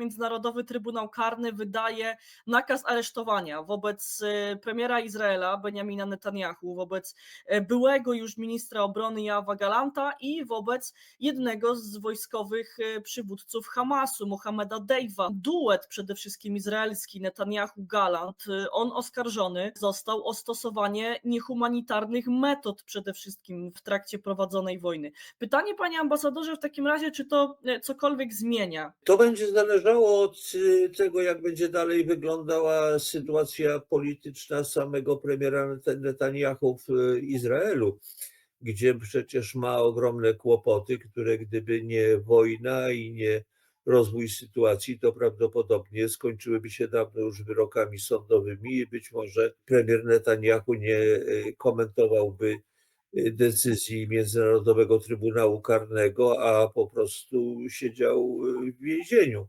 Międzynarodowy Trybunał Karny wydaje nakaz aresztowania wobec e, premiera Izraela Benjamina Netanyahu, wobec e, byłego już ministra obrony Joawa Galanta i wobec jednego z wojskowych e, przywódców Hamasu, Mohameda Dejwa. Duet przede wszystkim izraelski Netanyahu-Galant, e, on oskarżony został o stosowanie niehumanitarnych metod przede wszystkim w trakcie prowadzonej wojny. Pytanie, panie ambasadorze, w takim razie, czy to e, cokolwiek zmienia? To będzie zależało od y, tego, jak będzie dalej wyglądała sytuacja polityczna samego premiera Net- Netanyahu w y, Izraelu, gdzie przecież ma ogromne kłopoty, które gdyby nie wojna i nie rozwój sytuacji, to prawdopodobnie skończyłyby się dawno już wyrokami sądowymi i być może premier Netanyahu nie y, komentowałby decyzji Międzynarodowego Trybunału Karnego, a po prostu siedział w więzieniu.